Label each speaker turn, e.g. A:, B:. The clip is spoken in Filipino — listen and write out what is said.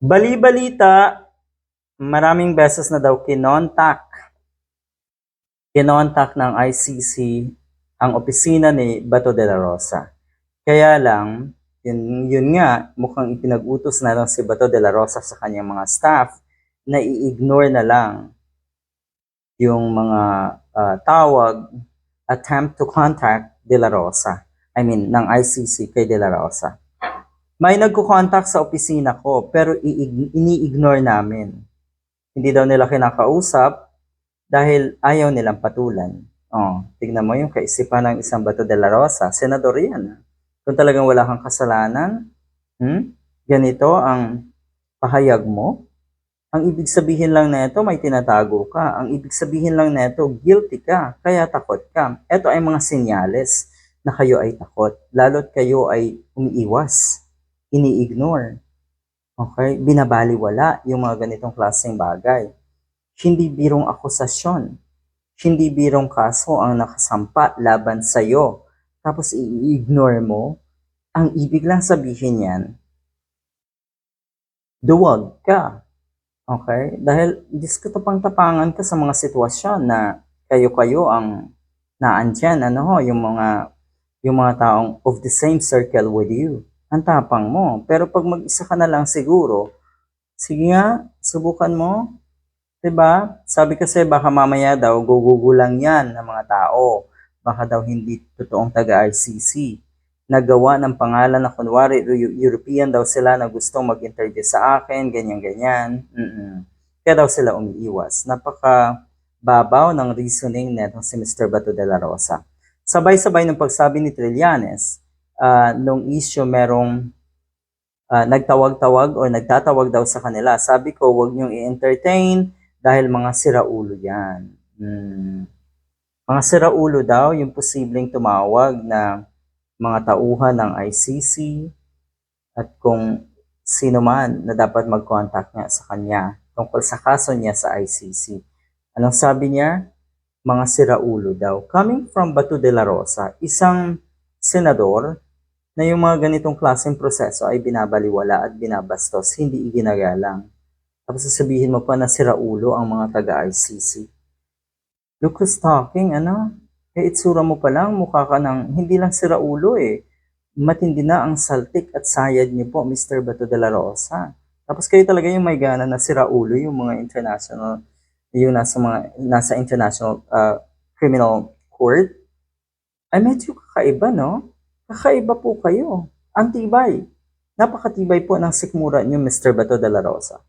A: Bali-balita, maraming beses na daw kinontak. Kinontak ng ICC ang opisina ni Bato de la Rosa. Kaya lang, yun, yun nga, mukhang ipinag-utos na lang si Bato de la Rosa sa kanyang mga staff na i-ignore na lang yung mga ah, tawag, attempt to contact de la Rosa. I mean, ng ICC kay de la Rosa. May nagko-contact sa opisina ko pero iig- ini-ignore namin. Hindi daw nila kinakausap dahil ayaw nilang patulan. Oh, tignan mo yung kaisipan ng isang Bato de la Rosa. Senador yan. ah. Kung talagang wala kang kasalanan, hmm, ganito ang pahayag mo. Ang ibig sabihin lang na ito, may tinatago ka. Ang ibig sabihin lang na ito, guilty ka, kaya takot ka. Ito ay mga senyales na kayo ay takot. Lalo't kayo ay umiiwas, ini-ignore. Okay? Binabaliwala yung mga ganitong klaseng bagay. Hindi birong akusasyon. Hindi birong kaso ang nakasampa laban sa'yo. Tapos i-ignore mo. Ang ibig lang sabihin yan, duwag ka. Okay? Dahil Diyos ko tapang-tapangan ka sa mga sitwasyon na kayo-kayo ang naandyan, ano ho, yung mga yung mga taong of the same circle with you. Ang tapang mo. Pero pag mag-isa ka na lang siguro, sige nga, subukan mo. 'Di ba? Sabi kasi baka mamaya daw gugugo lang yan ng mga tao. Baka daw hindi totoong taga-ICC. Nagawa ng pangalan na kunwari Eu- European daw sila na gustong mag-interview sa akin, ganyan-ganyan. Mm-mm. Kaya daw sila umiiwas. Napaka babaw ng reasoning netong si Mr. Bato de la Rosa. Sabay-sabay ng pagsabi ni Trillanes, ah, nung issue merong ah, nagtawag-tawag o nagtatawag daw sa kanila. Sabi ko, huwag niyong i-entertain dahil mga siraulo yan. Hmm. Mga siraulo daw, yung posibleng tumawag na mga tauhan ng ICC at kung sino man na dapat mag-contact niya sa kanya tungkol sa kaso niya sa ICC. Anong sabi niya? Mga siraulo daw. Coming from Batu de la Rosa, isang senador na yung mga ganitong klaseng proseso ay binabaliwala at binabastos, hindi iginagalang. Tapos sasabihin mo pa na siraulo ang mga taga-ICC. Look who's talking, ano? Eh, itsura mo pa lang, mukha ka ng, hindi lang siraulo eh. Matindi na ang saltik at sayad niyo po, Mr. Bato de la Rosa. Tapos kayo talaga yung may gana na siraulo, yung mga international, yung nasa mga, nasa international uh, criminal court. Ay, medyo kakaiba, no? Kakaiba po kayo. Ang tibay. Napakatibay po ng sikmura niyo, Mr. Bato de la Rosa.